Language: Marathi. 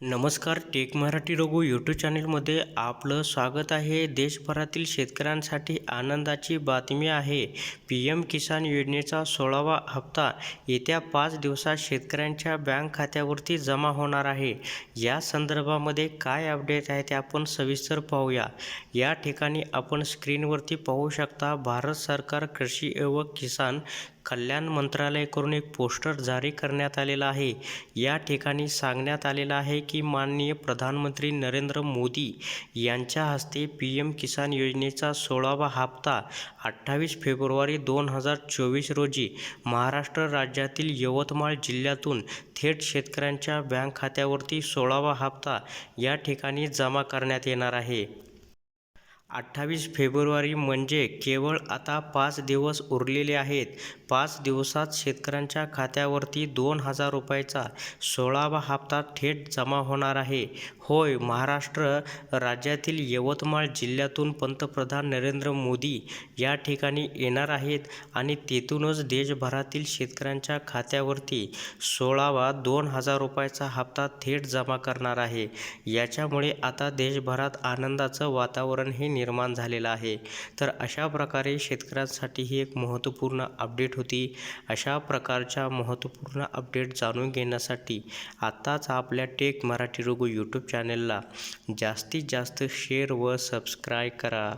नमस्कार टेक मराठी रघु यूट्यूब चॅनलमध्ये आपलं स्वागत आहे. देशभरातील शेतकऱ्यांसाठी आनंदाची बातमी आहे. पी एम किसान योजनेचा सोळावा हप्ता येत्या पाच दिवसात शेतकऱ्यांच्या बँक खात्यावरती जमा होणार आहे. या संदर्भामध्ये काय अपडेट आहे ते आपण सविस्तर पाहूया. या ठिकाणी आपण स्क्रीनवरती पाहू शकता भारत सरकार कृषी व किसान कल्याण मंत्रालयाकडून एक पोस्टर जारी करण्यात आलेला आहे. या ठिकाणी सांगण्यात आलेलं आहे की माननीय प्रधानमंत्री नरेंद्र मोदी यांच्या हस्ते पी एम किसान योजनेचा सोळावा हप्ता अठ्ठावीस फेब्रुवारी दोन हजार चोवीस रोजी महाराष्ट्र राज्यातील यवतमाळ जिल्ह्यातून थेट शेतकऱ्यांच्या बँक खात्यावरती सोळावा हप्ता या ठिकाणी जमा करण्यात येणार आहे. अठ्ठावीस फेब्रुवारी म्हणजे केवळ आता पाच दिवस उरलेले आहेत. पाच दिवसात शेतकऱ्यांच्या खात्यावरती दोन हजार रुपयाचा सोळावा हप्ता थेट जमा होणार आहे. होय महाराष्ट्र राज्यातील यवतमाळ जिल्ह्यातून पंतप्रधान नरेंद्र मोदी या ठिकाणी येणार आहेत आणि तेथूनच देशभरातील शेतकऱ्यांच्या खात्यावरती सोळावा दोन हजार रुपयाचा हप्ता थेट जमा करणार आहे. याच्यामुळे आता देशभरात आनंदाचं वातावरण हे निर्माण झालेला आहे. तर अशा प्रकारे शेतकऱ्यांसाठी ही एक महत्त्वपूर्ण अपडेट होती. अशा प्रकारच्या महत्त्वपूर्ण अपडेट जाणून घेण्यासाठी आत्ताच आपल्या टेक मराठी रघु यूट्यूब चॅनलला जास्तीत जास्त शेअर व सबस्क्राईब करा.